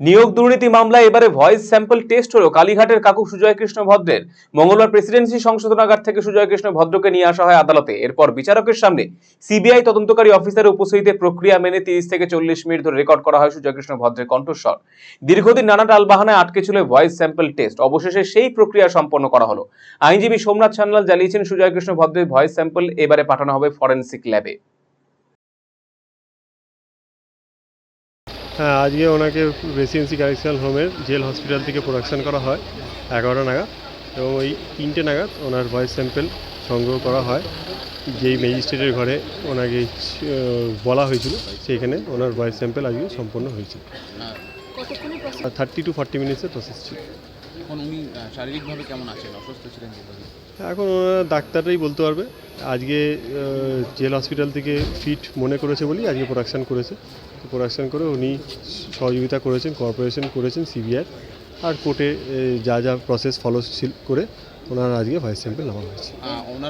নিয়োগ দুর্নীতি মামলায় এবারে ভয়েস স্যাম্পল টেস্ট হলো কালীঘাটের কাকু সুজয় কৃষ্ণ ভদ্রের। মঙ্গলবার প্রেসিডেন্সি সংশোধনাগার থেকে সুজয় কৃষ্ণ ভদ্রকে নিয়ে আসা হয় আদালতে। এরপর বিচারকের সামনে সিবিআই তদন্তকারী অফিসারের উপস্থিতিতে প্রক্রিয়া মেনে তিরিশ থেকে চল্লিশ মিনিট ধরে রেকর্ড করা হয় সুজয় কৃষ্ণ ভদ্রের কণ্ঠস্বর। দীর্ঘদিন নানা টালবাহানায় আটকে ছিল ভয়েস স্যাম্পল টেস্ট। অবশেষে সেই প্রক্রিয়া সম্পন্ন করা হলো। আইনজীবী সোমনাথ সান্যাল জানিয়েছেন, সুজয় কৃষ্ণ ভদ্রের ভয়েস স্যাম্পল এবারে পাঠানো হবে ফরেন্সিক ল্যাবে। হ্যাঁ আজকে ওনাকে রেসিডেন্সি কারেকশনাল হোমের জেল হসপিটাল থেকে প্রোডাকশন করা হয় এগারোটা নাগাদ। এবং ওই তিনটে নাগাদ ওনার ভয়েস স্যাম্পেল সংগ্রহ করা হয়। যেই ম্যাজিস্ট্রেটের ঘরে ওনাকে বলা হয়েছিল সেইখানে ওনার ভয়েস স্যাম্পেল আজকে সম্পন্ন হয়েছে। থার্টি টু ফর্টি মিনিটসের প্রসেস ছিল। এখন উনি শারীরিকভাবে কেমন আছেন? অসুস্থ ছিলেন এখন ওনারা ডাক্তাররাই বলতে পারবে। আজকে জেল হসপিটাল থেকে ফিট মনে করেছে বলেই আজকে প্রোডাকশান করেছে। প্রোডাকশন করে উনি সহযোগিতা করেছেন কর্পোরেশন করেছেন সিবিআই আর কোর্টে যা যা প্রসেস ফলো করে ওনার আজকে ভাইস চ্যাম্পিয়ন নেওয়া হয়েছে।